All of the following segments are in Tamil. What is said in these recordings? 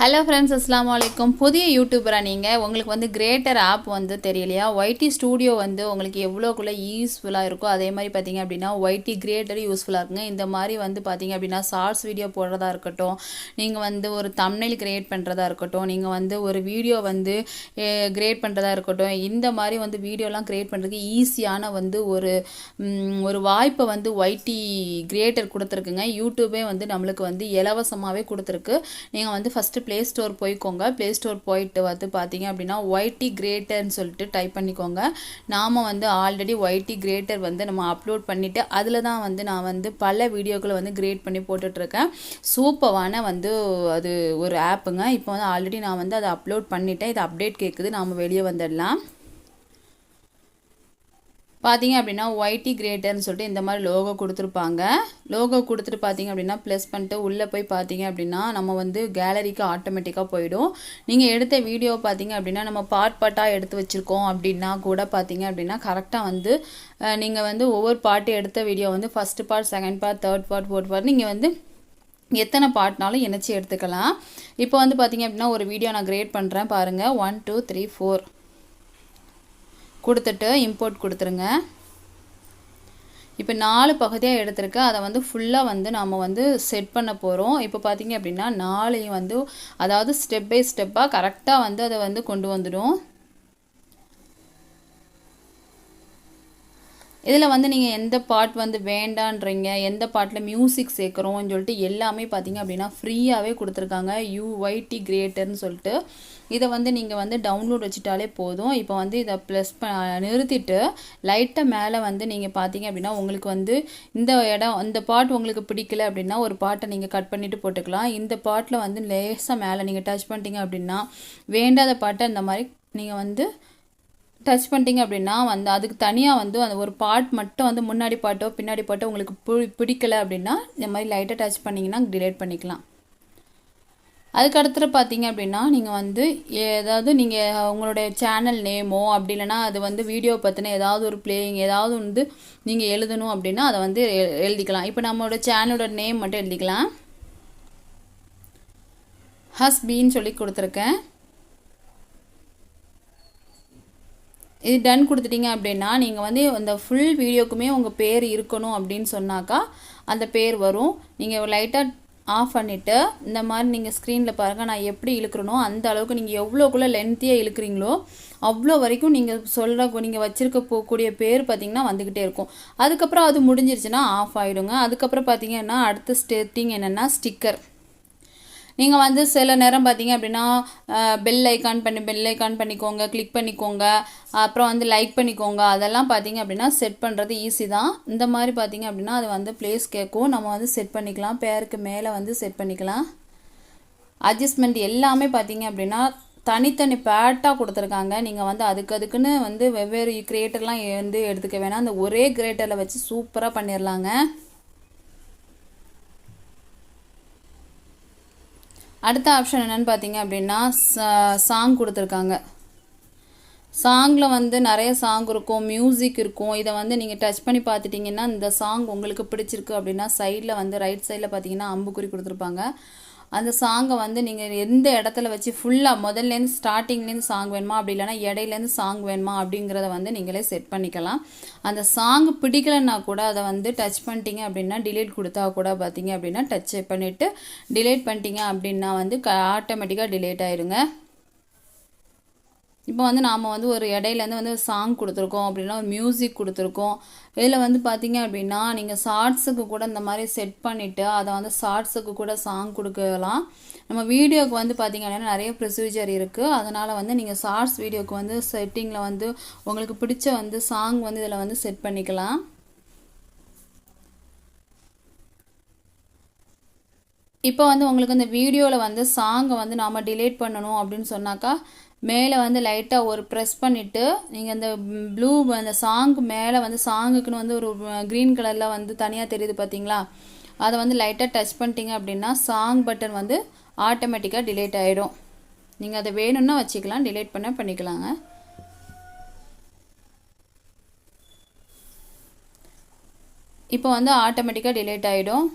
ஹலோ ஃப்ரெண்ட்ஸ் அஸ்லாம் வலைக்கம் புதிய யூடியூபராக நீங்கள் உங்களுக்கு வந்து கிரேட்டர் ஆப் வந்து தெரியலையா? ஒய்டி ஸ்டூடியோ வந்து உங்களுக்கு எவ்வளோக்குள்ளே யூஸ்ஃபுல்லாக இருக்கோ அதே மாதிரி பார்த்தீங்க அப்படின்னா ஒய்டி கிரியேட்டர் யூஸ்ஃபுல்லாக இருக்குங்க. இந்த மாதிரி வந்து பார்த்தீங்க அப்படின்னா ஷார்ட்ஸ் வீடியோ போடுறதா இருக்கட்டும் நீங்கள் வந்து ஒரு தம்னைல் கிரியேட் பண்ணுறதா இருக்கட்டும் நீங்கள் வந்து ஒரு வீடியோ வந்து கிரியேட் பண்ணுறதா இருக்கட்டும் இந்த மாதிரி வந்து வீடியோலாம் கிரியேட் பண்ணுறதுக்கு ஈஸியான வந்து ஒரு ஒரு வாய்ப்பை வந்து ஒய்டி கிரியேட்டர் கொடுத்துருக்குங்க. யூடியூபே வந்து நம்மளுக்கு வந்து இலவசமாகவே கொடுத்துருக்கு. நீங்கள் வந்து ஃபஸ்ட்டு ப்ளே ஸ்டோர் போய்க்கோங்க. ப்ளே ஸ்டோர் போயிட்டு வந்து பார்த்தீங்க அப்படின்னா ஒய்டி கிரேட்டர்னு சொல்லிட்டு டைப் பண்ணிக்கோங்க. நாம் வந்து ஆல்ரெடி ஒய்டி கிரேட்டர் வந்து நம்ம அப்லோட் பண்ணிவிட்டு அதில் தான் வந்து நான் வந்து பல வீடியோக்களை வந்து கிரியேட் பண்ணி போட்டுட்ருக்கேன். சூப்பரான வந்து அது ஒரு ஆப்புங்க இப்போ வந்து ஆல்ரெடி நான் வந்து அதை அப்லோட் பண்ணிவிட்டேன் இது அப்டேட் கேட்குது நாம் வெளியே வந்துடலாம். பார்த்தீங்க அப்படின்னா ஒய்டி கிரேட்டர்னு சொல்லிட்டு இந்த மாதிரி லோகோ கொடுத்துருப்பாங்க. லோகோ கொடுத்துட்டு பார்த்தீங்க அப்படின்னா ப்ளஸ் பண்ணிட்டு உள்ளே போய் பார்த்தீங்க அப்படின்னா நம்ம வந்து கேலரிக்கு ஆட்டோமேட்டிக்காக போயிடும். நீங்கள் எடுத்த வீடியோ பார்த்தீங்க அப்படின்னா நம்ம பார்ட் பார்ட்டாக எடுத்து வச்சுருக்கோம் அப்படின்னா கூட பார்த்தீங்க அப்படின்னா கரெக்டாக வந்து நீங்கள் வந்து ஒவ்வொரு பாட்டு எடுத்த வீடியோ வந்து first part second part third part fourth part நீங்கள் வந்து எத்தனை பார்ட்னாலும் இணைச்சி எடுத்துக்கலாம். இப்போ வந்து பார்த்தீங்க அப்படின்னா ஒரு வீடியோ நான் கிரியேட் பண்ணுறேன் பாருங்கள் ஒன் டூ த்ரீ ஃபோர் கொடுத்துட்டு இம்போர்ட் கொடுத்துருங்க. இப்போ நாலு பகுதியாக எடுத்திருக்கு. அதை வந்து ஃபுல்லாக வந்து நாம் வந்து செட் பண்ண போகிறோம் இப்போ பார்த்தீங்க அப்படின்னா நாளையும் வந்து அதாவது ஸ்டெப் பை ஸ்டெப்பாக கரெக்டாக வந்து அதை வந்து கொண்டு வந்துடும். இதில் வந்து நீங்கள் எந்த பாட் வந்து வேண்டான்றீங்க எந்த பாட்டில் மியூசிக் சேர்க்குறோம்னு சொல்லிட்டு எல்லாமே பார்த்தீங்க அப்படின்னா ஃப்ரீயாகவே கொடுத்துருக்காங்க. யூஒய்டி கிரியேட்டர்னு சொல்லிட்டு. இதை வந்து நீங்கள் வந்து டவுன்லோட் வச்சுட்டாலே போதும். இப்போ வந்து இதை ப்ளஸ் ப நிறுத்திட்டு லைட்டை மேலே வந்து நீங்கள் பார்த்தீங்க அப்படின்னா உங்களுக்கு வந்து இந்த இடம் இந்த பாட் உங்களுக்கு பிடிக்கல அப்படின்னா ஒரு பாட்டை நீங்கள் கட் பண்ணிவிட்டு போட்டுக்கலாம். இந்த பாட்டில் வந்து லேசாக மேலே நீங்கள் டச் பண்ணிட்டீங்க அப்படின்னா வேண்டாத பாட்டை இந்த மாதிரி நீங்கள் வந்து டச் பண்ணிட்டீங்க அப்படின்னா வந்து அதுக்கு தனியாக வந்து அந்த ஒரு பாட் மட்டும் வந்து முன்னாடி பாட்டோ பின்னாடி பாட்டோ உங்களுக்கு பி பிடிக்கல அப்படின்னா இந்த மாதிரி லைட்டாக டச் பண்ணிங்கன்னா டிலேட் பண்ணிக்கலாம். அதுக்கு அடுத்து பார்த்தீங்க அப்படின்னா நீங்கள் வந்து ஏதாவது நீங்கள் உங்களுடைய சேனல் நேமோ அப்படி இல்லைன்னா அது வந்து வீடியோ பற்றின ஏதாவது ஒரு பிளேயிங் ஏதாவது வந்து நீங்கள் எழுதணும் அப்படின்னா அதை வந்து எழுதிக்கலாம். இப்போ நம்மளோட சேனலோட நேம் மட்டும் எழுதிக்கலாம். ஹஸ்பின்னு சொல்லி கொடுத்துருக்கேன். இது டன் கொடுத்துட்டீங்க அப்படின்னா நீங்கள் வந்து அந்த ஃபுல் வீடியோக்குமே உங்கள் பேர் இருக்கணும் அப்படின்னு சொன்னாக்கா அந்த பேர் வரும். நீங்கள் லைட்டாக ஆஃப் பண்ணிவிட்டு இந்த மாதிரி நீங்கள் ஸ்க்ரீனில் பாருங்கள் நான் எப்படி இழுக்கிறனோ அந்த அளவுக்கு நீங்கள் எவ்வளோக்குள்ளே லென்த்தியாக இழுக்கிறீங்களோ அவ்வளோ வரைக்கும் நீங்கள் சொல்கிற நீங்கள் வச்சுருக்க போகக்கூடிய பேர் பார்த்திங்கன்னா வந்துக்கிட்டே இருக்கும். அதுக்கப்புறம் அது முடிஞ்சிருச்சுன்னா ஆஃப் ஆகிடுங்க அதுக்கப்புறம் பார்த்தீங்கன்னா அடுத்த ஸ்டெட்டிங் என்னென்னா ஸ்டிக்கர் நீங்கள் வந்து சில நேரம் பார்த்தீங்க அப்படின்னா பெல் ஐக்கான் பண்ணி பெல் ஐக்கான் பண்ணிக்கோங்க கிளிக் பண்ணிக்கோங்க அப்புறம் வந்து லைக் பண்ணிக்கோங்க அதெல்லாம் பார்த்தீங்க அப்படின்னா செட் பண்ணுறது ஈஸி தான். இந்த மாதிரி பார்த்தீங்க அப்படின்னா அது வந்து ப்ளேஸ் கேட்கும் நம்ம வந்து செட் பண்ணிக்கலாம். பேருக்கு மேலே வந்து செட் பண்ணிக்கலாம். அட்ஜஸ்ட்மெண்ட் எல்லாமே பார்த்தீங்க அப்படின்னா தனித்தனி பேட்டாக கொடுத்துருக்காங்க. நீங்கள் வந்து அதுக்கு அதுக்குன்னு வந்து வெவ்வேறு கிரியேட்டர்லாம் வந்து எடுத்துக்க வேணாம். அந்த ஒரே கிரியேட்டரில் வச்சு சூப்பராக பண்ணிடலாங்க அடுத்த ஆப்ஷன் என்னென்னு பார்த்தீங்க அப்படின்னா சாங் கொடுத்துருக்காங்க. சாங்கில் வந்து நிறைய சாங் இருக்கும் மியூசிக் இருக்கும். இதை வந்து நீங்கள் டச் பண்ணி பார்த்துட்டிங்கன்னா இந்த சாங் உங்களுக்கு பிடிச்சிருக்கு அப்படின்னா சைடில் வந்து ரைட் சைடில் பார்த்தீங்கன்னா அம்புக்குறி கொடுத்துருப்பாங்க. அந்த சாங்கை வந்து நீங்கள் எந்த இடத்துல வச்சு ஃபுல்லாக முதல்லேருந்து ஸ்டார்டிங்லேருந்து சாங் வேணுமா? அப்படி இல்லைன்னா இடையிலேருந்து சாங் வேணுமா? அப்படிங்கிறத வந்து நீங்களே செட் பண்ணிக்கலாம். அந்த சாங் பிடிக்கலன்னா கூட அதை வந்து டச் பண்ணிட்டீங்க அப்படின்னா டிலீட் கொடுத்தா கூட பார்த்தீங்க அப்படின்னா டச் பண்ணிவிட்டு டிலீட் பண்ணிட்டீங்க அப்படின்னா வந்து ஆட்டோமேட்டிக்காக டிலேட் ஆயிருங்க. இப்போ வந்து நாம் வந்து ஒரு இடையிலேருந்து வந்து சாங் கொடுத்துருக்கோம் அப்படின்னா ஒரு மியூசிக் கொடுத்துருக்கோம். இதில் வந்து பார்த்தீங்க அப்படின்னா நீங்கள் ஷார்ட்ஸுக்கு கூட இந்த மாதிரி செட் பண்ணிவிட்டு அதை வந்து ஷார்ட்ஸுக்கு கூட சாங் கொடுக்கலாம். நம்ம வீடியோக்கு வந்து பார்த்தீங்க அப்படின்னா நிறைய ப்ரொசீஜர் இருக்குது அதனால் வந்து நீங்கள் ஷார்ட்ஸ் வீடியோக்கு வந்து செட்டிங்கில் வந்து உங்களுக்கு பிடிச்ச வந்து சாங் வந்து இதில் வந்து செட் பண்ணிக்கலாம். இப்போ வந்து உங்களுக்கு இந்த வீடியோவில் வந்து சாங்கை வந்து நாம் டிலேட் பண்ணணும் அப்படின்னு சொன்னாக்கா மேலே வந்து லைட்டாக ஒரு ப்ரெஸ் பண்ணிவிட்டு நீங்கள் அந்த ப்ளூ அந்த சாங் மேலே வந்து சாங்குக்குன்னு வந்து ஒரு க்ரீன் கலரில் வந்து தனியாக தெரியுது பார்த்தீங்களா அதை வந்து லைட்டாக டச் பண்ணிட்டீங்க அப்படின்னா சாங் பட்டன் வந்து ஆட்டோமேட்டிக்காக டிலேட் ஆகிடும் நீங்கள் அதை வேணும்னா வச்சுக்கலாம் டிலேட் பண்ண பண்ணிக்கலாங்க. இப்போ வந்து ஆட்டோமேட்டிக்காக டிலேட் ஆகிடும்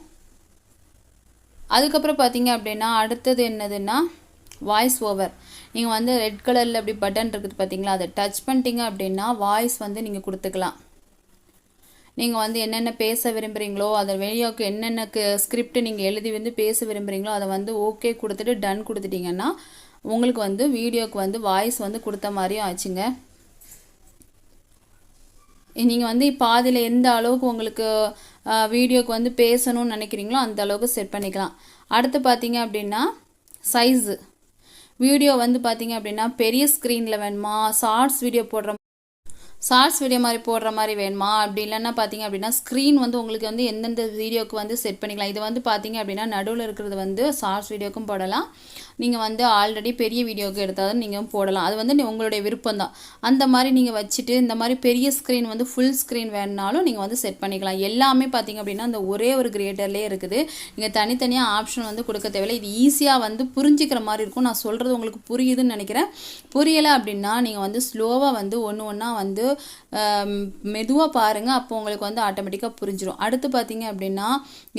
அதுக்கப்புறம் பார்த்தீங்க அப்படின்னா அடுத்தது என்னதுன்னா வாய்ஸ் ஓவர் நீங்கள் வந்து ரெட் கலரில் அப்படி பட்டன் இருக்குது பார்த்தீங்களா அதை டச் பண்ணிட்டீங்க அப்படின்னா வாய்ஸ் வந்து நீங்கள் கொடுத்துக்கலாம். நீங்கள் வந்து என்னென்ன பேச விரும்புகிறீங்களோ அதை வெளியாக்கு என்னென்ன ஸ்கிரிப்ட் நீங்கள் எழுதி வந்து பேச விரும்புகிறீங்களோ அதை வந்து ஓகே கொடுத்துட்டு டன் கொடுத்துட்டிங்கன்னா உங்களுக்கு வந்து வீடியோக்கு வந்து வாய்ஸ் வந்து கொடுத்த மாதிரியும் ஆச்சுங்க. நீங்கள் வந்து பாதியில் எந்த அளவுக்கு உங்களுக்கு வீடியோக்கு வந்து பேசணும்னு நினைக்கிறீங்களோ அந்த அளவுக்கு செட் பண்ணிக்கலாம். அடுத்து பார்த்தீங்க அப்படின்னா சைஸு வீடியோ வந்து பார்த்தீங்க அப்படின்னா பெரிய ஸ்க்ரீனில் வேணுமா? ஷார்ட்ஸ் வீடியோ போடுற ஷார்ட்ஸ் வீடியோ மாதிரி போடுற மாதிரி வேணுமா? அப்படி இல்லைன்னா பார்த்தீங்க அப்படின்னா ஸ்க்ரீன் வந்து உங்களுக்கு வந்து எந்தெந்த வீடியோக்கு வந்து செட் பண்ணிக்கலாம். இது வந்து பார்த்தீங்க அப்படின்னா நடுவில் இருக்கிறது வந்து ஷார்ட்ஸ் வீடியோக்கும் போடலாம். நீங்கள் வந்து ஆல்ரெடி பெரிய வீடியோக்கு எடுத்தாலும் நீங்கள் போடலாம். அது வந்து உங்களுடைய விருப்பம் தான். அந்த மாதிரி நீங்கள் வச்சுட்டு இந்த மாதிரி பெரிய ஸ்க்ரீன் வந்து ஃபுல் ஸ்க்ரீன் வேணுனாலும் நீங்கள் வந்து செட் பண்ணிக்கலாம். எல்லாமே பார்த்தீங்க அப்படின்னா அந்த ஒரே ஒரு கிரியேட்டர்லேயே இருக்குது. நீங்கள் தனித்தனியாக ஆப்ஷன் வந்து கொடுக்க தேவையில்லை. இது ஈஸியாக வந்து புரிஞ்சிக்கிற மாதிரி இருக்கும். நான் சொல்கிறது உங்களுக்கு புரியுதுன்னு நினைக்கிறேன். புரியலை அப்படின்னா நீங்கள் வந்து ஸ்லோவாக வந்து ஒன்று ஒன்றா வந்து மெதுவாக பாருங்கள் அப்போ உங்களுக்கு வந்து ஆட்டோமேட்டிக்காக புரிஞ்சிடும் அடுத்து பார்த்தீங்க அப்படின்னா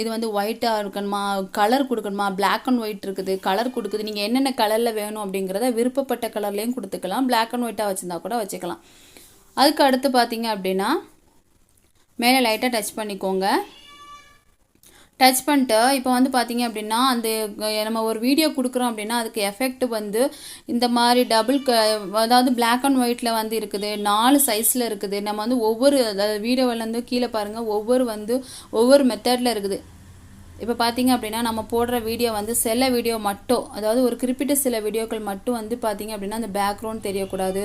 இது வந்து ஒயிட்டாக இருக்கணுமா கலர் கொடுக்கணுமா பிளாக் அண்ட் ஒயிட் இருக்குது கலர் கொடுக்குது நீங்கள் என்னென்ன கலரில் வேணும் அப்படிங்கிறத விருப்பப்பட்ட கலர்லேயும் கொடுத்துக்கலாம் பிளாக் அண்ட் ஒயிட்டாக வச்சுருந்தா கூட வச்சுக்கலாம். அதுக்கு அடுத்து பார்த்தீங்க அப்படின்னா மேலே லைட்டாக டச் பண்ணிக்கோங்க. டச் பண்ணிட்டு இப்போ வந்து பார்த்தீங்க அப்படின்னா அந்த நம்ம ஒரு வீடியோ கொடுக்குறோம் அப்படின்னா அதுக்கு எஃபெக்ட் வந்து இந்த மாதிரி டபுள் க அதாவது பிளாக் அண்ட் ஒயிட்டில் வந்து இருக்குது நாலு சைஸில் இருக்குது. நம்ம வந்து ஒவ்வொரு அதாவது வீடியோவிலேருந்து கீழே பாருங்கள் ஒவ்வொரு வந்து ஒவ்வொரு மெத்தடில் இருக்குது. இப்போ பார்த்தீங்க அப்படின்னா நம்ம போடுற வீடியோ வந்து சில வீடியோ மட்டும் அதாவது ஒரு குறிப்பிட்ட சில வீடியோக்கள் மட்டும் வந்து பார்த்தீங்க அப்படின்னா அந்த பேக்ரவுண்ட் தெரியக்கூடாது.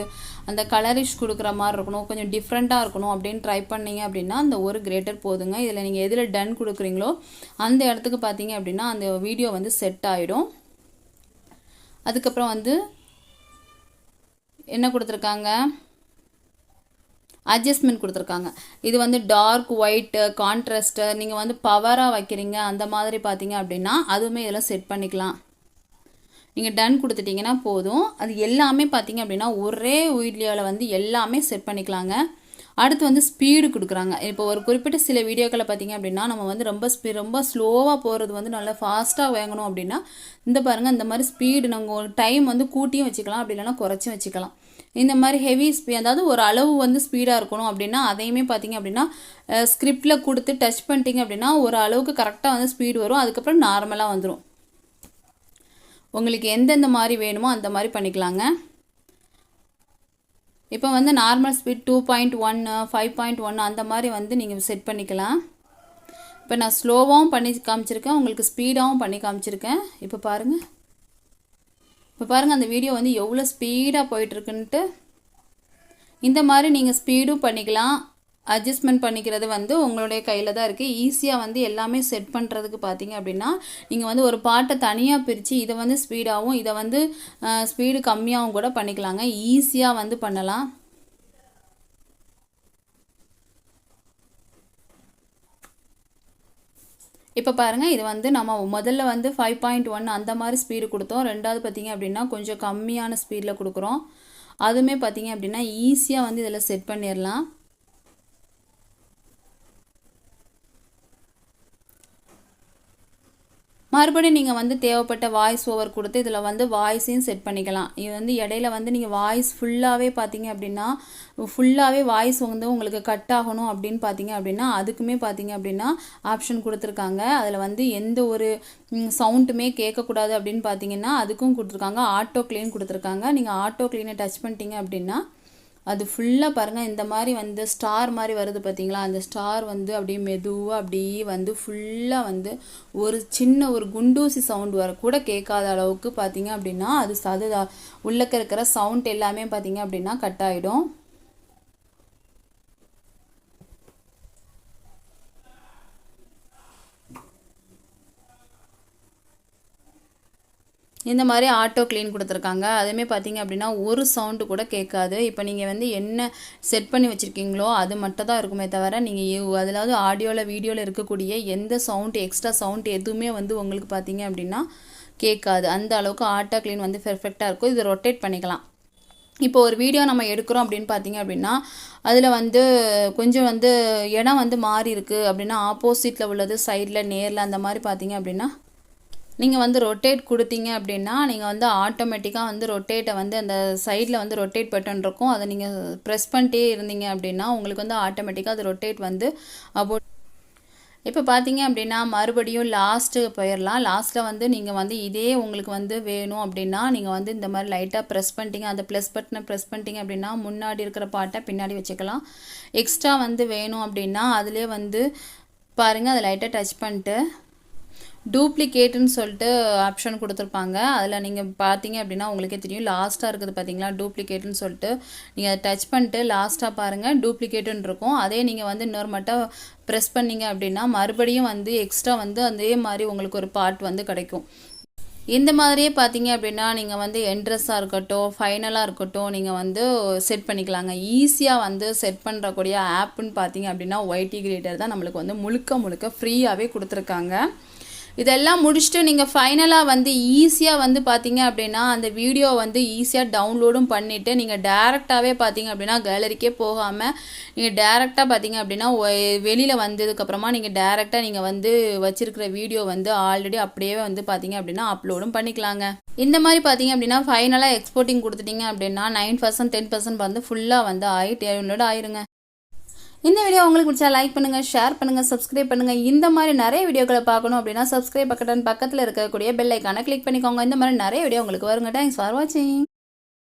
அந்த கலரிஷ் கொடுக்குற மாதிரி இருக்கணும் கொஞ்சம் டிஃப்ரெண்ட்டாக இருக்கணும் அப்படின்னு ட்ரை பண்ணீங்க அப்படின்னா அந்த ஒரு கிரேட்டர் போதுங்க. இதில் நீங்கள் எதில் டன் கொடுக்குறீங்களோ அந்த இடத்துக்கு பார்த்தீங்க அப்படின்னா அந்த வீடியோ வந்து செட் ஆகிடும் அதுக்கப்புறம் வந்து என்ன கொடுத்துருக்காங்க? அட்ஜஸ்ட்மெண்ட் கொடுத்துருக்காங்க. இது வந்து டார்க் ஒயிட்டு கான்ட்ராஸ்ட்டு நீங்கள் வந்து பவராக வைக்கிறீங்க அந்த மாதிரி பார்த்தீங்க அப்படின்னா அதுவுமே இதெல்லாம் செட் பண்ணிக்கலாம். நீங்கள் டன் கொடுத்துட்டிங்கன்னா போதும். அது எல்லாமே பார்த்தீங்க அப்படின்னா ஒரே வீடியோவில் வந்து எல்லாமே செட் பண்ணிக்கலாங்க. அடுத்து வந்து ஸ்பீடு கொடுக்குறாங்க. இப்போ ஒரு குறிப்பிட்ட சில வீடியோக்களை பார்த்தீங்க அப்படின்னா நம்ம வந்து ரொம்ப ஸ்பீ ரொம்ப ஸ்லோவாக போகிறது வந்து நல்லா ஃபாஸ்ட்டாக வாங்கணும் அப்படின்னா இந்த பாருங்கள் இந்த மாதிரி ஸ்பீடு நாங்கள் ஒரு டைம் வந்து கூட்டியும் வச்சுக்கலாம் அப்படி இல்லைன்னா குறைச்சும் வச்சுக்கலாம். இந்த மாதிரி ஹெவி ஸ்பீ அதாவது ஒரு அளவு வந்து ஸ்பீடாக இருக்கணும் அப்படின்னா அதையுமே பார்த்தீங்க அப்படின்னா ஸ்கிரிப்டில் கொடுத்து டச் பண்ணிட்டீங்க அப்படின்னா ஒரு அளவுக்கு கரெக்டாக வந்து ஸ்பீடு வரும். அதுக்கப்புறம் நார்மலாக வந்துடும் உங்களுக்கு எந்தெந்த மாதிரி வேணுமோ அந்த மாதிரி பண்ணிக்கலாங்க. இப்போ வந்து நார்மல் ஸ்பீட் டூ பாயிண்ட் ஒன்று ஃபைவ் பாயிண்ட் ஒன் அந்த மாதிரி வந்து நீங்கள் செட் பண்ணிக்கலாம். இப்போ நான் ஸ்லோவாகவும் பண்ணி காமிச்சிருக்கேன். உங்களுக்கு ஸ்பீடாகவும் பண்ணி காமிச்சிருக்கேன். இப்போ பாருங்கள் இப்போ பாருங்கள் அந்த வீடியோ வந்து எவ்வளோ ஸ்பீடாக போயிட்டுருக்குன்ட்டு. இந்த மாதிரி நீங்கள் ஸ்பீடும் பண்ணிக்கலாம். அட்ஜஸ்ட்மெண்ட் பண்ணிக்கிறது வந்து உங்களுடைய கையில் தான் இருக்குது ஈஸியாக வந்து எல்லாமே செட் பண்ணுறதுக்கு பார்த்தீங்க அப்படின்னா நீங்கள் வந்து ஒரு பாட்டை தனியாக பிரித்து இதை வந்து ஸ்பீடாகவும் இதை வந்து ஸ்பீடு கம்மியாகவும் கூட பண்ணிக்கலாங்க. ஈஸியாக வந்து பண்ணலாம். இப்போ பாருங்கள் இது வந்து நம்ம முதல்ல வந்து ஃபைவ் பாயிண்ட் ஒன் அந்த மாதிரி ஸ்பீடு கொடுத்தோம். ரெண்டாவது பார்த்தீங்க அப்படின்னா கொஞ்சம் கம்மியான ஸ்பீடில் கொடுக்குறோம். அதுவுமே பார்த்தீங்க அப்படின்னா ஈஸியாக வந்து இதில் செட் பண்ணிடலாம். மறுபடியும் நீங்கள் வந்து தேவைப்பட்ட வாய்ஸ் ஓவர் கொடுத்து இதில் வந்து வாய்ஸையும் செட் பண்ணிக்கலாம். இது வந்து இடையில வந்து நீங்கள் வாய்ஸ் ஃபுல்லாகவே பார்த்தீங்க அப்படின்னா ஃபுல்லாகவே வாய்ஸ் வந்து உங்களுக்கு கட் ஆகணும் அப்படின்னு பார்த்தீங்க அப்படின்னா அதுக்குமே பார்த்தீங்க அப்படின்னா ஆப்ஷன் கொடுத்துருக்காங்க. அதில் வந்து எந்த ஒரு சவுண்டுமே கேட்கக்கூடாது அப்படின்னு பார்த்தீங்கன்னா அதுக்கும் கொடுத்துருக்காங்க. ஆட்டோ க்ளீன் கொடுத்துருக்காங்க. நீங்கள் ஆட்டோ க்ளீனை டச் பண்ணிட்டீங்க அப்படின்னா அது ஃபுல்லாக பாருங்கள் இந்த மாதிரி வந்து ஸ்டார் மாதிரி வருது பார்த்தீங்களா அந்த ஸ்டார் வந்து அப்படியே மெதுவாக அப்படியே வந்து ஃபுல்லாக வந்து ஒரு சின்ன ஒரு குண்டூசி சவுண்ட் வர கூட கேட்காத அளவுக்கு பார்த்தீங்க அப்படின்னா அது அது உள்ளக்க இருக்கிற சவுண்ட் எல்லாமே பார்த்தீங்க அப்படின்னா கட் ஆகிடும் இந்த மாதிரி ஆட்டோ க்ளீன் கொடுத்துருக்காங்க. அதுவுமே பார்த்தீங்க அப்படின்னா ஒரு சவுண்டு கூட கேட்காது. இப்போ நீங்கள் வந்து என்ன செட் பண்ணி வச்சுருக்கீங்களோ அது மட்டும் தான் இருக்குமே தவிர நீங்கள் அதிலாவது ஆடியோவில் வீடியோவில் இருக்கக்கூடிய எந்த சவுண்ட் எக்ஸ்ட்ரா சவுண்ட் எதுவுமே வந்து உங்களுக்கு பார்த்தீங்க அப்படின்னா கேட்காது. அந்த அளவுக்கு ஆட்டோ க்ளீன் வந்து பெர்ஃபெக்டாக இருக்கும். இது ரொட்டேட் பண்ணிக்கலாம். இப்போ ஒரு வீடியோ நம்ம எடுக்கிறோம் அப்படின்னு பார்த்தீங்க அப்படின்னா அதில் வந்து கொஞ்சம் வந்து இடம் வந்து மாறி இருக்குது அப்படின்னா ஆப்போசிட்டில் உள்ளது சைடில் நேரில் அந்த மாதிரி பார்த்தீங்க அப்படின்னா நீங்கள் வந்து ரொட்டேட் கொடுத்தீங்க அப்படின்னா நீங்கள் வந்து ஆட்டோமேட்டிக்காக வந்து ரொட்டேட்டை வந்து அந்த சைடில் வந்து ரொட்டேட் பட்டன் இருக்கும். அதை நீங்கள் ப்ரெஸ் பண்ணிட்டே இருந்தீங்க அப்படின்னா உங்களுக்கு வந்து ஆட்டோமேட்டிக்காக அது ரொட்டேட் வந்து அபவுட் இப்போ பார்த்தீங்க அப்படின்னா மறுபடியும் லாஸ்ட்டு போயிடலாம் லாஸ்ட்டில் வந்து நீங்கள் வந்து இதே உங்களுக்கு வந்து வேணும் அப்படின்னா நீங்கள் வந்து இந்த மாதிரி லைட்டாக ப்ரெஸ் பண்ணிட்டீங்க. அந்த ப்ளஸ் பட்டனை ப்ரெஸ் பண்ணிட்டீங்க அப்படின்னா முன்னாடி இருக்கிற பாட்டை பின்னாடி வச்சுக்கலாம். எக்ஸ்ட்ரா வந்து வேணும் அப்படின்னா அதிலே வந்து பாருங்கள் அதை லைட்டாக டச் பண்ணிட்டு டூப்ளிகேட்டுன்னு சொல்லிட்டு ஆப்ஷன் கொடுத்துருப்பாங்க. அதில் நீங்கள் பார்த்தீங்க அப்படின்னா உங்களுக்கே தெரியும். லாஸ்ட்டாக இருக்குது பார்த்தீங்களா டூப்ளிகேட்டுன்னு சொல்லிட்டு. நீங்கள் அதை டச் பண்ணிட்டு லாஸ்ட்டாக பாருங்கள் டூப்ளிகேட்டுன்னு இருக்கும். அதே நீங்கள் வந்து இன்னொரு மட்டும் ப்ரெஸ் பண்ணீங்க அப்படின்னா மறுபடியும் வந்து எக்ஸ்ட்ரா வந்து அதே மாதிரி உங்களுக்கு ஒரு பார்ட் வந்து கிடைக்கும். இந்த மாதிரியே பார்த்தீங்க அப்படின்னா நீங்கள் வந்து என்ட்ரெஸ்ஸாக இருக்கட்டும் ஃபைனலாக இருக்கட்டும் நீங்கள் வந்து செட் பண்ணிக்கலாங்க. ஈஸியாக வந்து செட் பண்ணுறக்கூடிய ஆப்புன்னு பார்த்தீங்க அப்படின்னா ஒய்டி கிரியேட்டர் தான் நம்மளுக்கு வந்து முழுக்க முழுக்க ஃப்ரீயாகவே கொடுத்துருக்காங்க. இதெல்லாம் முடிச்சுட்டு நீங்கள் ஃபைனலாக வந்து ஈஸியாக வந்து பார்த்தீங்க அப்படின்னா அந்த வீடியோ வந்து ஈஸியாக டவுன்லோடும் பண்ணிவிட்டு நீங்கள் டேரெக்டாகவே பார்த்தீங்க அப்படின்னா கேலரிக்கே போகாமல் நீங்கள் டேரெக்டாக பார்த்தீங்க அப்படின்னா வெளியில் வந்ததுக்கப்புறமா நீங்கள் டேரெக்டாக நீங்கள் வந்து வச்சுருக்கிற வீடியோ வந்து ஆல்ரெடி அப்படியே வந்து பார்த்தீங்க அப்படின்னா அப்லோடும் பண்ணிக்கலாங்க. இந்த மாதிரி பார்த்தீங்க அப்படின்னா ஃபைனலாக எக்ஸ்போர்ட்டிங் கொடுத்துட்டீங்க அப்படின்னா நைன் பர்சன்ட் டென் பர்சன்ட் வந்து ஃபுல்லாக வந்து ஆகி டவுன்லோட் ஆயிருங்க. இந்த வீடியோ உங்களுக்கு பிடிச்சா லைக் பண்ணுங்க ஷேர் பண்ணுங்க சப்ஸ்கிரைப் பண்ணுங்க. இந்த மாதிரி நிறைய வீடியோக்களை பார்க்கணும் அப்படின்னா சப்ஸ்கிரைப் பக்கடன் பக்கத்தில் இருக்கக்கூடிய பெல் ஐக்கானை கிளிக் பண்ணிக்கோங்க. இந்த மாதிரி நிறைய வீடியோ உங்களுக்கு வருங்க. தேங்க்ஸ் ஃபார் வாட்சிங்